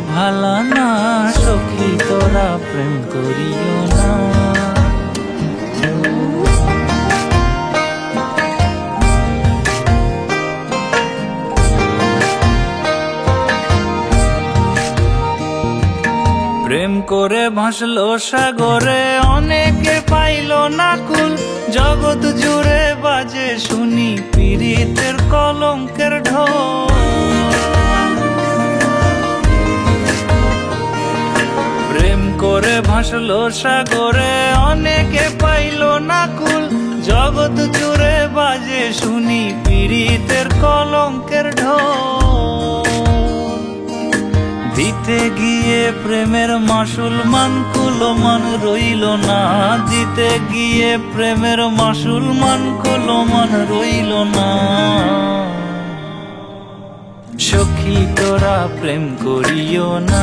ভালা না, সখী তোরা প্রেম করিও না। প্রেম করে ভাসলো সাগরে, অনেকে পাইল না কুল। জগৎ জুড়ে বাজে শুনি পীড়িতের কলঙ্কের করে ভাসলো সাগরে, অনেকে পাইল না কুল জগৎ জুড়ে বাজে শুনি পীড়িতের কলঙ্কের ঢোল। দিতে গিয়ে প্রেমের মাসুল মান কুলমান রইল না। দিতে গিয়ে প্রেমের মাসুল মান কুলমান রইল না। সখী তোরা প্রেম করিও না।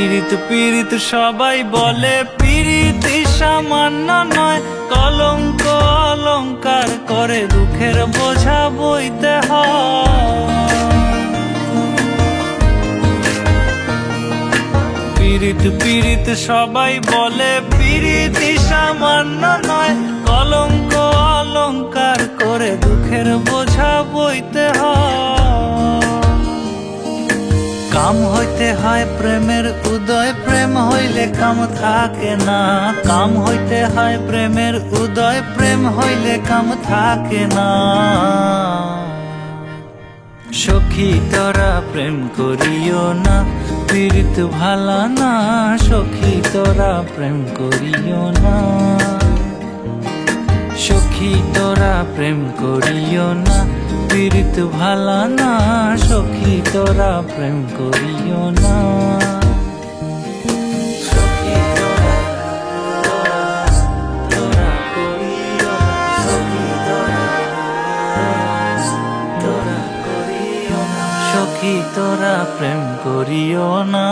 পীড়িত পীড়িত সবাই বলে, পীড়িত সামান্য নয়, কলঙ্ক অলঙ্কার করে দুঃখের বোঝা বইতে পীড়িত পীড়িত সবাই বলে, পীড়িত সামান্য নয়, কলঙ্ক অলঙ্কার করে দুঃখের বোঝা বইতে হয়। কাম হইতে হয় প্রেমের হইলে কাম থাকে না। কাম হইতে হয় প্রেমের উদয়, প্রেম হইলে কাম থাকে না। সখী তোরা প্রেম করিও না, পীড়িত ভালা না। সখী তোরা প্রেম করিও না। সখী তোরা প্রেম করিও না, পীড়িত ভালা না। সখী তোরা প্রেম করিও না। সখী তোরা প্রেম করিও না।